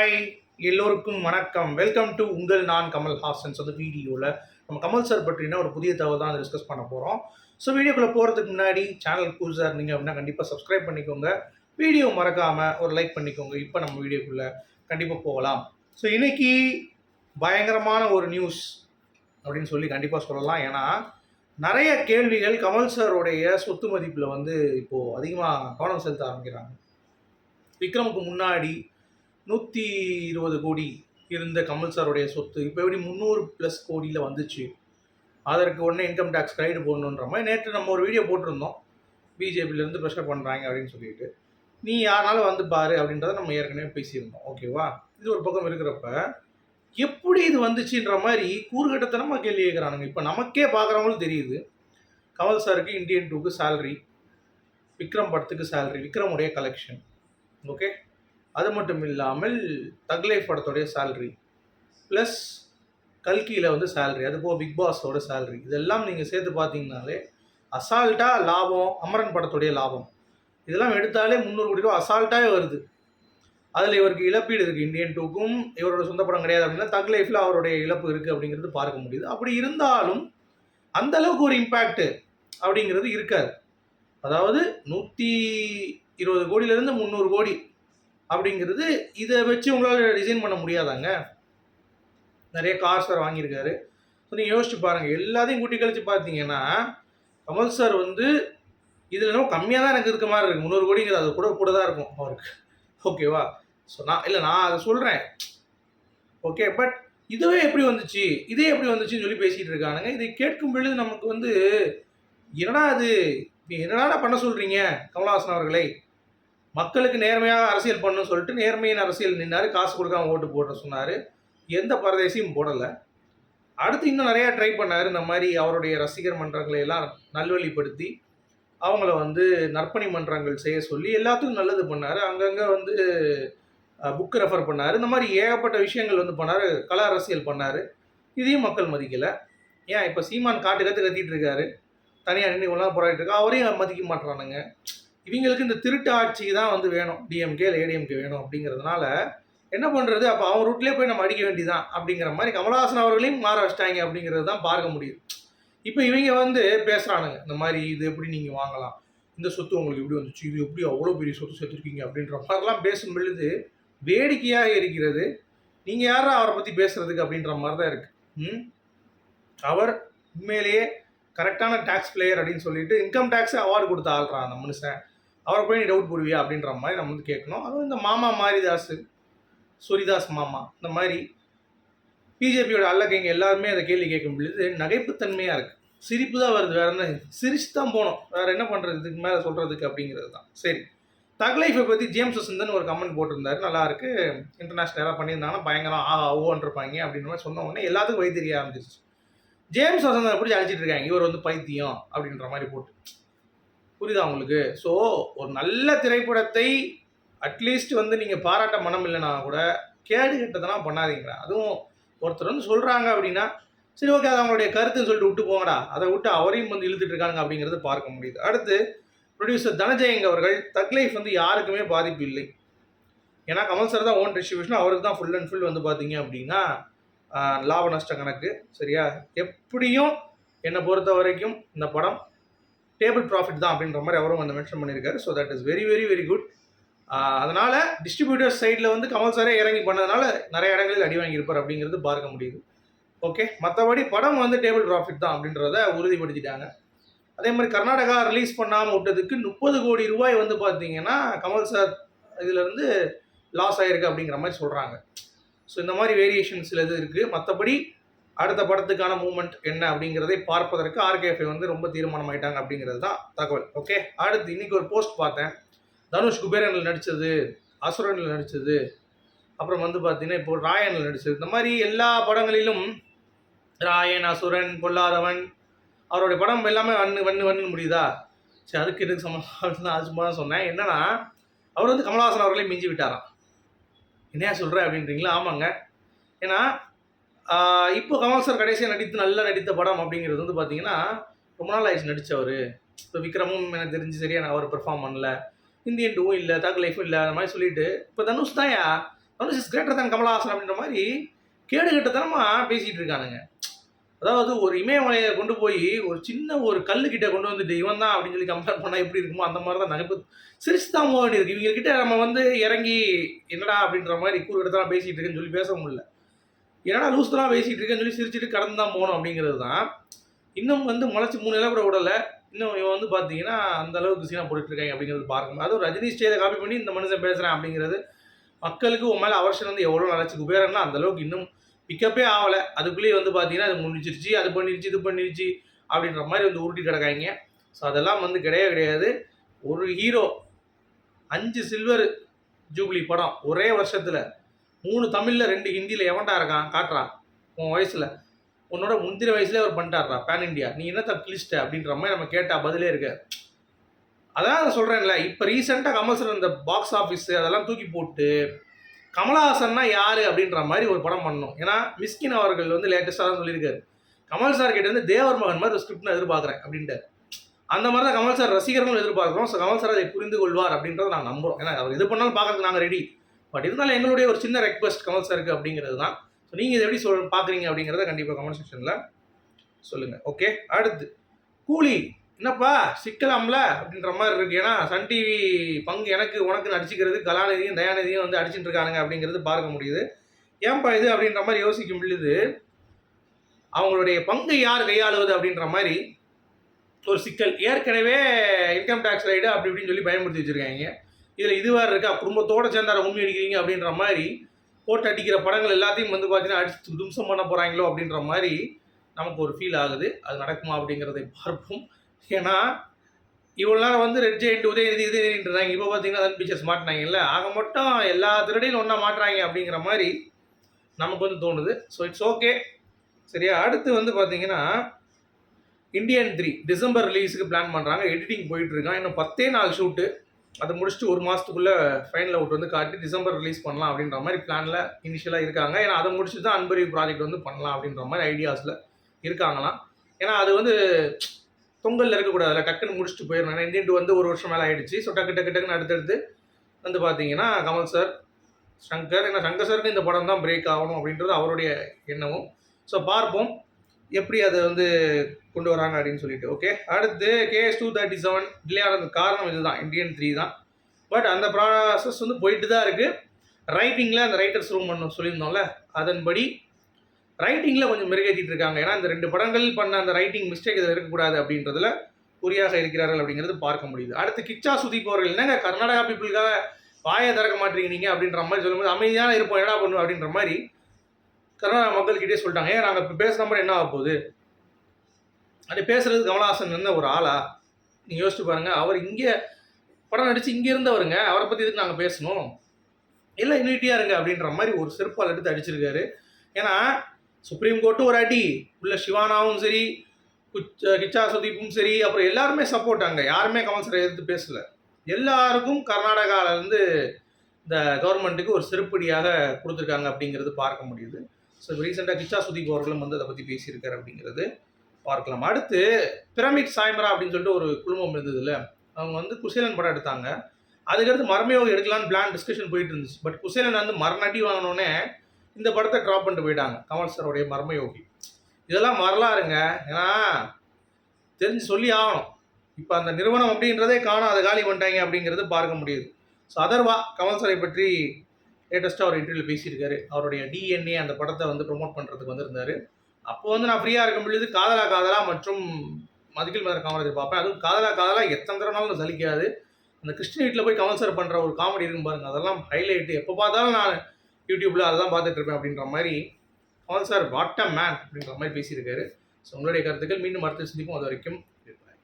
Hi எல்லோருக்கும் வணக்கம். Welcome to உங்கள் நான் கமல் ஹாசன்ஸ் அந்த வீடியோவில் நம்ம கமல் சார் பற்றினா ஒரு புதிய தகவல் தான் டிஸ்கஸ் பண்ண போகிறோம் ஸோ வீடியோக்குள்ளே போகிறதுக்கு முன்னாடி சேனல் புதுசாக இருந்தீங்க அப்படின்னா கண்டிப்பாக சப்ஸ்கிரைப் பண்ணிக்கோங்க. வீடியோ மறக்காமல் ஒரு லைக் பண்ணிக்கோங்க. இப்போ நம்ம வீடியோக்குள்ளே கண்டிப்பாக போகலாம். ஸோ இன்னைக்கு பயங்கரமான ஒரு நியூஸ் அப்படின்னு சொல்லி கண்டிப்பாக சொல்லலாம். ஏன்னா நிறைய கேள்விகள் கமல் சாருடைய சொத்து மதிப்பில் வந்து இப்போது அதிகமாக கவனம் செலுத்த ஆரம்பிக்கிறாங்க. விக்ரமுக்கு முன்னாடி நூற்றி இருபது கோடி இருந்த கமல் சாருடைய சொத்து இப்போ எப்படி முந்நூறு ப்ளஸ் கோடியில் வந்துச்சு. அதற்கு உடனே இன்கம் டேக்ஸ் கைடு போடணுன்ற மாதிரி நேற்று நம்ம ஒரு வீடியோ போட்டிருந்தோம். பிஜேபியிலேருந்து ப்ரெஷர் பண்ணுறாங்க அப்படின்னு சொல்லிட்டு. நீ யாருனாலும் வந்து பாரு அப்படின்றத நம்ம ஏற்கனவே பேசியிருந்தோம். ஓகேவா இது ஒரு பக்கம் இருக்கிறப்ப எப்படி இது வந்துச்சுன்ற மாதிரி கூறுகட்டத்தனமாக கேள்வி கேட்குறானுங்க. இப்போ நமக்கே பார்க்குறவங்களும் தெரியுது. கமல் சாருக்கு இந்தியன் டூக்கு சேல்ரி விக்ரம் படத்துக்கு சேல்ரி விக்ரமுடைய கலெக்ஷன் ஓகே அது மட்டும் இல்லாமல் தக்லைஃப் படத்துடைய சேல்ரி ப்ளஸ் கல்கியில் வந்து சேல்ரி அது போக பிக் பாஸோட சேல்ரி இதெல்லாம் நீங்கள் சேர்த்து பார்த்தீங்கனாலே அசால்ட்டாக லாபம் அமரன் படத்துடைய லாபம். இதெல்லாம் எடுத்தாலே முந்நூறு கோடி ரூபா அசால்ட்டாகவே வருது. அதில் இவருக்கு இழப்பீடு இருக்குது இந்தியன் டூக்கும் இவரோட சொந்த படம் கிடையாது அப்படின்னா தக் லைஃப்பில் அவருடைய இழப்பு இருக்குது அப்படிங்கிறது பார்க்க முடியுது. அப்படி இருந்தாலும் அந்த அளவுக்கு ஒரு இம்பேக்ட் அப்படிங்கிறது இருக்காது. அதாவது நூற்றி இருபது கோடியிலேருந்து முந்நூறு கோடி அப்படிங்கிறது இதை வச்சு உங்களால் டிசைன் பண்ண முடியாதாங்க? நிறைய கார் சார் வாங்கியிருக்காரு. ஸோ நீங்கள் யோசிச்சு பாருங்கள் எல்லாத்தையும் கூட்டி கழிச்சு பார்த்தீங்கன்னா கமல் சார் வந்து இதில் இன்னும் கம்மியாக தான் எனக்கு இருக்க மாதிரி இருக்குது முந்நூறு கோடிங்கிறது அது கூட கூட தான் இருக்கும் அவருக்கு. ஓகேவா ஸோ நான் இல்லை நான் அதை சொல்கிறேன் ஓகே பட் இதுவே எப்படி வந்துச்சு? இதே எப்படி வந்துச்சுன்னு சொல்லி பேசிகிட்டு இருக்கானுங்க. இதை கேட்கும் பொழுது நமக்கு வந்து என்னடா அது நீ என்னடா பண்ண சொல்கிறீங்க கமலஹாசன் அவர்களை? மக்களுக்கு நேர்மையாக அரசியல் பண்ணணும்னு சொல்லிட்டு நேர்மையின் அரசியல் நின்னாரு காசு கொடுக்காம ஓட்டு போட சொன்னார். எந்த பரதேசியும் போடலை. அடுத்து இன்னும் நிறையா ட்ரை பண்ணார். இந்த மாதிரி அவருடைய ரசிகர் மன்றங்களை எல்லாம் நல்வழிப்படுத்தி அவங்கள வந்து நற்பணி மன்றங்கள் செய்ய சொல்லி எல்லாத்துக்கும் நல்லது பண்ணார். அங்கங்கே வந்து புக் ரெஃபர் பண்ணார். இந்த மாதிரி ஏகப்பட்ட விஷயங்கள் வந்து பண்ணார். கலா அரசியல் பண்ணார். இதையும் மக்கள் மதிக்கலை. ஏன்? இப்போ சீமான் காட்டு கற்று கத்திட்டு இருக்காரு. தனியாக நின்று இவ்வளோ போராடிட்டு இருக்கா. அவரையும் மதிக்க மாட்டுறானுங்க இவங்களுக்கு இந்த திருட்டு ஆட்சி தான் வந்து வேணும். டிஎம்கே இல்லை ஏடிஎம்கே வேணும் அப்படிங்கிறதுனால என்ன பண்ணுறது அப்போ அவன் ரூட்லேயே போய் நம்ம அடிக்க வேண்டியதான் அப்படிங்கிற மாதிரி கமலஹாசன் அவர்களையும் மாற வச்சிட்டாங்க அப்படிங்கிறது தான் பார்க்க முடியுது. இப்போ இவங்க வந்து பேசுகிறானுங்க இந்த மாதிரி இது எப்படி நீங்கள் வாங்கலாம்? இந்த சொத்து உங்களுக்கு எப்படி வந்துச்சு? இது எப்படி அவ்வளோ பெரிய சொத்து சேர்த்துருக்கீங்க? அப்படின்ற மாதிரிலாம் பேசும் பொழுது வேடிக்கையாக இருக்கிறது நீங்கள் யாரும் அவரை பற்றி பேசுகிறதுக்கு அப்படின்ற மாதிரி தான் இருக்குது ம்? அவர் உண்மையிலேயே கரெக்டான டேக்ஸ் பிளேயர் அப்படின்னு சொல்லிட்டு இன்கம் டேக்ஸே அவார்டு கொடுத்த ஆள்றான் அந்த மனுஷன். அவரை போய் நீ டவுட் போடுவியா அப்படின்ற மாதிரி நம்ம வந்து கேட்கணும். அதுவும் இந்த மாமா மாரிதாஸ் சொரிதாஸ் மாமா இந்த மாதிரி பிஜேபியோட அல்லக்கைங்க எல்லாருமே அதை கேள்வி கேட்கும் பொழுது நகைப்புத்தன்மையாக இருக்குது சிரிப்பு தான் வருது வேற என்ன சிரிச்சு தான் போகணும். வேற என்ன பண்ணுறது இதுக்கு மேலே சொல்கிறதுக்கு அப்படிங்கிறது தான். சரி. தக் லைஃபை பற்றி ஜேம்ஸ் வசந்தன் ஒரு கமெண்ட் போட்டிருந்தாரு. நல்லா இருக்கு. இன்டர்நேஷ்னலாக பண்ணியிருந்தாங்கன்னா பயங்கரம் ஆ ஓன்னு அப்படின்ற மாதிரி சொன்ன உடனே எல்லாத்துக்கும் வைத்திரிய ஆரம்பிச்சிருச்சு. ஜேம்ஸ் வசந்தனை பிடிச்சி அழைச்சிட்டு இருக்காங்க. இவர் வந்து பைத்தியம் அப்படின்ற மாதிரி போட்டு. புரியுதா உங்களுக்கு? ஸோ ஒரு நல்ல திரைப்படத்தை அட்லீஸ்ட் வந்து நீங்கள் பாராட்ட மனம் இல்லைனா கூட கேடு கெட்டதெல்லாம் பண்ணாதீங்கடா. அதுவும் ஒருத்தர் வந்து சொல்கிறாங்க அப்படின்னா சரி ஓகே அது அவங்களுடைய கருத்துன்னு சொல்லிட்டு விட்டு போங்கடா. அதை விட்டு அவரையும் வந்து இழுத்துட்டு இருக்காங்க அப்படிங்கிறது பார்க்க முடியுது. அடுத்து ப்ரொடியூசர் தனஜெயங்க அவர்கள் தக் லைஃப் வந்து யாருக்குமே பாதிப்பு இல்லை. ஏன்னா கமல் சார் தான் ஓன் டிஸ்ட்ரிபியூஷன் அவருக்கு தான் ஃபுல் அண்ட் ஃபுல் வந்து பார்த்தீங்க அப்படின்னா லாப நஷ்ட கணக்கு சரியா? எப்படியும் என்னை பொறுத்த வரைக்கும் இந்த படம் டேபிள் ப்ராஃபிட் தான் அப்படின்ற மாதிரி அவரும் வந்து மென்ஷன் பண்ணியிருக்காரு. So that is very very very good அதனால் டிஸ்ட்ரிபியூட்டர் சைடில் வந்து கமல் சாரே இறங்கி பண்ணதுனால நிறைய இடங்களில் அடி வாங்கியிருப்பார் அப்படிங்கிறது பார்க்க முடியுது. ஓகே மற்றபடி படம் வந்து டேபிள் ப்ராஃபிட் தான் அப்படின்றத உறுதிப்படுத்திட்டாங்க. அதே மாதிரி கர்நாடகா ரிலீஸ் பண்ணாமல் விட்டதுக்கு முப்பது கோடி ரூபாய் வந்து பார்த்தீங்கன்னா கமல் சார் இதிலேருந்து லாஸ் ஆகிருக்கு அப்படிங்கிற மாதிரி சொல்கிறாங்க ஸோ இந்த மாதிரி வேரியேஷன் சில இது இருக்குது மற்றபடி அடுத்த படத்துக்கான மூமெண்ட் என்ன அப்படிங்கிறதை பார்ப்பதற்கு ஆர்கேஎஃப்ஐ வந்து ரொம்ப தீர்மானம் ஆயிட்டாங்க அப்படிங்கிறது தான் தகவல். ஓகே அடுத்து இன்னைக்கு ஒரு போஸ்ட் பார்த்தேன். தனுஷ் குபேரனில் நடித்தது அசுரனில் நடித்தது அப்புறம் வந்து பார்த்தீங்கன்னா இப்போ ராயனில் நடித்தது இந்த மாதிரி எல்லா படங்களிலும் ராயன் அசுரன் பொல்லாதவன் அவருடைய படம் எல்லாமே வண்ணு வண்ணு வண்ணு முடியுதா? சரி அதுக்கு எனக்கு சம்மந்தம் தான் சும்மா தான் சொன்னேன். என்னன்னா அவர் வந்து கமலஹாசன் அவர்களே மிஞ்சி விட்டாராம். என்னையா சொல்கிற அப்படின்றீங்களா? ஆமாங்க. ஏன்னா இப்போ கமல் சார் கடைசியாக நடித்து நல்லா நடித்த படம் அப்படிங்கிறது வந்து பார்த்தீங்கன்னா ரொம்ப நாள் ஆயிடுச்சு நடித்தவர் இப்போ விக்ரமும் எனக்கு தெரிஞ்சு சரியா அவர் பெர்ஃபார்ம் பண்ணல. இந்தியன் டூவும் இல்லை தக் லைஃபும் இல்லை அந்த மாதிரி சொல்லிட்டு இப்போ தனுஷ் தான்யா தனுஷ் இஸ் கிரேட்டர் தான் கமலஹாசன் அப்படின்ற மாதிரி கேடு கட்டத்தனமாக பேசிகிட்டு இருக்கானுங்க. அதாவது ஒரு இமயமலையை கொண்டு போய் ஒரு சின்ன ஒரு கல்லுக்கிட்ட கொண்டு வந்துட்டு இவன் தான் அப்படின்னு சொல்லி கம்பேர் பண்ணால் எப்படி இருக்குமோ அந்த மாதிரி தான் நகைப்பு. சிரிச்சு தான் போக வேண்டியிருக்கு இவங்க நம்ம வந்து இறங்கி என்னடா அப்படின்ற மாதிரி கூறு தான் பேசிகிட்டு இருக்குன்னு சொல்லி பேச முடியல. என்னடா லூஸ் பேசிகிட்டு இருக்கேன்னு சொல்லி சிரிச்சிட்டு கடந்து தான் போகணும் அப்படிங்கிறது தான் இன்னும் வந்து முளைச்சி மூணு இலை கூட விடலை. இன்னும் இவன் வந்து பார்த்தீங்கன்னா அந்த அளவுக்கு சீனா போட்டுட்ருக்காங்க அப்படிங்கிறது பார்க்கணும். அதுவும் ரஜினி ஸ்டேஜை காப்பி பண்ணி இந்த மனுஷன் பேசுகிறேன் அப்படிங்கிறது மக்களுக்கு உன் மேலே அவர்ஷன் வந்து எவ்வளோ நினச்சி குபேரன்னா அந்த அளவுக்கு இன்னும் பிக்கப்பே ஆகலை. அதுக்குள்ளேயே வந்து பார்த்தீங்கன்னா அது முடிச்சிருச்சு அது பண்ணிருச்சு இது பண்ணிருச்சு அப்படின்ற மாதிரி வந்து உருட்டி கிடக்காங்க. ஸோ அதெல்லாம் வந்து கிடையவே கிடையாது. ஒரு ஹீரோ அஞ்சு சில்வர் ஜூப்ளி படம் ஒரே வருஷத்தில் மூணு தமிழில் ரெண்டு ஹிந்தியில் எவன்டா இருக்கான்? காட்டுறான் உன் வயசில். உன்னோட முந்தின வயசுலேயே அவர் பண்ணிட்டாரா பேன் இண்டியா நீ என்ன கிளிஸ்ட அப்படின்ற மாதிரி நம்ம கேட்டால் பதிலே இருக்கு அதான் நான் சொல்கிறேன்ல இப்போ ரீசெண்டாக கமல் இந்த பாக்ஸ் ஆஃபீஸ் அதெல்லாம் தூக்கி போட்டு கமலஹாசன்னா யார்? அப்படின்ற மாதிரி ஒரு படம் பண்ணணும். ஏன்னா மிஸ்கின் அவர்கள் வந்து லேட்டஸ்ட்டாக தான் சொல்லியிருக்காரு. கமல் சார் கிட்ட வந்து தேவர் மகன் மாதிரி ஒரு ஸ்கிரிப்ட் நான் எதிர்பார்க்குறேன் அப்படின்ட்டு அந்த மாதிரி தான் கமல் சார் ரசிகர்களும் எதிர்பார்க்குறோம். ஸோ கமல் சார் அதை புரிந்து கொள்வார் அப்படின்றத நான் நம்புகிறோம் ஏன்னா அவர் எது பண்ணாலும் பார்க்கறதுக்கு நாங்கள் ரெடி பட் இருந்தாலும் எங்களுடைய ஒரு சின்ன ரெக்வஸ்ட் கமல் சாருக்கு அப்படிங்கிறது தான். ஸோ நீங்கள் இதை எப்படி சொல் பார்க்குறீங்க அப்படிங்கிறத கண்டிப்பாக கமெண்ட் செக்ஷனில் சொல்லுங்கள் ஓகே அடுத்து கூலி என்னப்பா சிக்கலாம்ல? அப்படின்ற மாதிரி இருக்கு. ஏன்னா சன் டிவி பங்கு எனக்கு உனக்கு நடிச்சுக்கிறது கலாநிதியும் தயாநிதியும் வந்து அடிச்சுட்டு இருக்கானுங்க அப்படிங்கிறது பார்க்க முடியுது. ஏன்பா இது அப்படின்ற மாதிரி யோசிக்கும் பொழுது அவங்களுடைய பங்கு யார் கையாளுவது அப்படின்ற மாதிரி ஒரு சிக்கல். ஏற்கனவே இன்கம் டேக்ஸ் ரைடு அப்படி இப்படின்னு சொல்லி பயன்படுத்தி வச்சுருக்காங்க. இதில் இது வேறு இருக்கா? குடும்பத்தோடு சேர்ந்தார உண்மை அடிக்கிறீங்க அப்படின்ற மாதிரி போட்டு அடிக்கிற படங்கள் எல்லாத்தையும் வந்து பார்த்தீங்கன்னா அடிச்சு தும்சம் பண்ண போகிறாங்களோ அப்படின்ற மாதிரி நமக்கு ஒரு ஃபீல் ஆகுது. அது நடக்குமா அப்படிங்கிறதை பார்ப்போம். ஏன்னா இவ்வளோ நேரம் வந்து ரெட் ஜெயிண்ட் உதயநிதி உதயநிதின்றாங்க இப்போ பார்த்தீங்கன்னா அதன் பிக்சர்ஸ் மாட்டினாங்கல்ல ஆக மட்டும் எல்லா திருடையும் ஒன்றா மாட்டுறாங்க அப்படிங்கிற மாதிரி நமக்கு வந்து தோணுது. ஸோ இட்ஸ் ஓகே சரியா? அடுத்து வந்து பார்த்தீங்கன்னா இந்தியன் த்ரீ டிசம்பர் ரிலீஸுக்கு பிளான் பண்ணுறாங்க எடிட்டிங் போயிட்டுருக்கான் இன்னும் பத்தே நாள் ஷூட்டு அதை முடிச்சுட்டு ஒரு மாதத்துக்குள்ளே ஃபைனல் அவுட் வந்து காட்டி டிசம்பர் ரிலீஸ் பண்ணலாம் அப்படின்ற மாதிரி பிளானில் இனிஷியலாக இருக்காங்க. ஏன்னா அதை முடிச்சுட்டு தான் அன்பரி ப்ராஜெக்ட் வந்து பண்ணலாம் அப்படின்ற மாதிரி ஐடியாஸில் இருக்காங்களாம். ஏன்னா அது வந்து தொங்கலில் அதில் டக்குன்னு முடிச்சுட்டு போயிடணும். ஏன்னா இந்தியன் வந்து ஒரு வருஷம் மேலே ஆயிடுச்சு. ஸோ டக்கு டக்கு டக்குன்னு அடுத்தடுத்து வந்து பார்த்தீங்கன்னா கமல் சார் சங்கர். ஏன்னா சங்கர் சாருக்கு இந்த படம் தான் பிரேக் ஆகணும் அப்படின்றது அவருடைய எண்ணமும். ஸோ பார்ப்போம். எப்படி அதை வந்து கொண்டு வராங்க அப்படின்னு சொல்லிட்டு ஓகே அடுத்து KS two thirty seven delay ஆனதுக்கு காரணம் இதுதான் இந்தியன் த்ரீ தான். பட் அந்த ப்ராசஸ் வந்து போயிட்டு தான் இருக்குது ரைட்டிங்கில் அந்த ரைட்டர்ஸ் ரூம் பண்ண சொல்லியிருந்தோம்ல அதன்படி ரைட்டிங்கில் கொஞ்சம் மெருகேற்றிட்டு இருக்காங்க. ஏன்னா இந்த ரெண்டு படங்கள் பண்ண அந்த ரைட்டிங் மிஸ்டேக் இதில் இருக்கக்கூடாது அப்படின்றதுல குறியாக இருக்கிறார்கள் அப்படிங்கிறது பார்க்க முடியுது. அடுத்து கிச்சா சுதீப் அவர்கள் என்னங்க கர்நாடகா பீப்புளுக்காக வாயை திறக்க மாட்டேங்கிறீங்க? அப்படின்ற மாதிரி சொல்லும்போது அமைதியான இருப்போம் என்னடா பண்ணுவோம் அப்படின்ற மாதிரி கர்நாடக மக்கள்கிட்டே சொல்லிட்டாங்க. ஏன் நாங்கள் இப்போ பேசுகிற மாதிரி என்ன ஆக போகுது? அப்படி பேசுறது கமலஹாசன் என்ன ஒரு ஆளா? நீங்கள் யோசிச்சு பாருங்கள் அவர் இங்கே படம் நடித்து இங்கே இருந்தவருங்க. அவரை பற்றி இதுக்கு நாங்கள் பேசணும்? இல்லை யூனிட்டியாக இருங்க அப்படின்ற மாதிரி ஒரு செருப்பால் எடுத்து அடிச்சிருக்காரு. ஏன்னா சுப்ரீம் கோர்ட்டும் ஒரு அடி. உள்ள சிவானாவும் சரி குச்ச கிச்சா சுதீப்பும் சரி அப்புறம் எல்லாருமே சப்போர்ட் அங்கே யாருமே கமல் சார் எதிர்த்து பேசல. எல்லாருக்கும் கர்நாடகாவிலேருந்து இந்த கவர்மெண்ட்டுக்கு ஒரு செருப்படியாக கொடுத்துருக்காங்க அப்படிங்கிறது பார்க்க முடியுது. ஸோ ரீசெண்டாக கிச்சா சுதீப் அவர்களும் வந்து அதை பற்றி பேசியிருக்காரு அப்படிங்கிறது பார்க்கலாம். அடுத்து பிரமிட் சாய்மரா அப்படின்னு சொல்லிட்டு ஒரு குழுமம் இருந்ததுல அவங்க வந்து குசேலன் படம் எடுத்தாங்க. அதுக்கடுத்து மர்மயோகம் எடுக்கலான்னு பிளான் டிஸ்கஷன் போயிட்டு இருந்துச்சு. பட் குசேலன் வந்து மரணடி வாங்கினோடனே இந்த படத்தை ட்ராப் பண்ணிட்டு போயிட்டாங்க கமல் சாரோடைய மர்மயோகி. இதெல்லாம் வரலாறுங்க. ஏன்னா தெரிஞ்சு சொல்லி ஆகணும். இப்போ அந்த நிறுவனம் அப்படின்றதே காணும் அதை காலி பண்ணிட்டாங்க அப்படிங்கிறது பார்க்க முடியுது. ஸோ அதர்வா கமல் சாரை பற்றி லேட்டஸ்ட்டாக ஒரு இன்டர்வியூவில் பேசியிருக்காரு. அவருடைய டிஎன்ஏ அந்த படத்தை வந்து ப்ரொமோட் பண்ணுறதுக்கு வந்திருந்தார். அப்போ வந்து நான் ஃப்ரீயாக இருக்கும் பொழுது காதலா காதலா மற்றும் மதுக்கில் மதர் காமராஜர் பார்ப்பேன் அதுவும் காதலா காதலா எத்தனை தடவை சலிக்காது. அந்த கிருஷ்ண வீட்டில் போய் கமல் சார் பண்ணுற ஒரு காமெடி இருக்கும் பாருங்க. அதெல்லாம் ஹைலைட்டு எப்போ பார்த்தாலும் நான் யூடியூப்பில் அதெல்லாம் பார்த்துட்டு இருப்பேன் அப்படின்ற மாதிரி Kamal sir what a man அப்படின்ற மாதிரி பேசியிருக்காரு. ஸோ உங்களுடைய கருத்துக்கள் மீண்டும் அடுத்த சந்திப்போம். அது வரைக்கும்